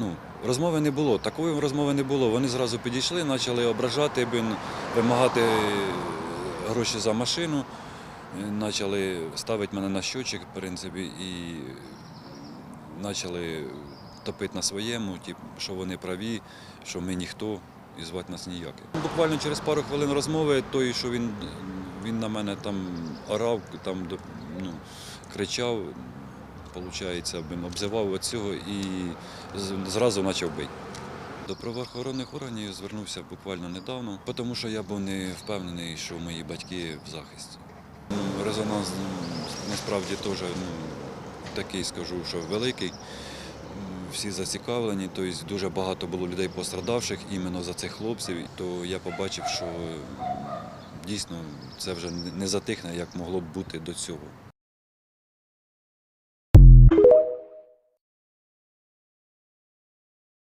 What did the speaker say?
ну, розмови не було. Такої розмови не було. Вони зразу підійшли, почали ображати, вимагати гроші за машину, е, почали ставити мене на щочик, в принципі, і почали топити на своєму, тип, що вони праві, що ми ніхто і звати нас ніяке. Буквально через пару хвилин розмови, той, що він, він на мене там орав, там, ну, кричав, блін, обзивав від цього і зразу почав бити. До правоохоронних органів звернувся буквально недавно, тому що я був не впевнений, що мої батьки в захисті. Ну, Резонанс насправді теж ну, такий, скажу, що великий. Всі зацікавлені, тобто дуже багато було людей пострадавших іменно за цих хлопців, то я побачив, що дійсно це вже не затихне, як могло б бути до цього.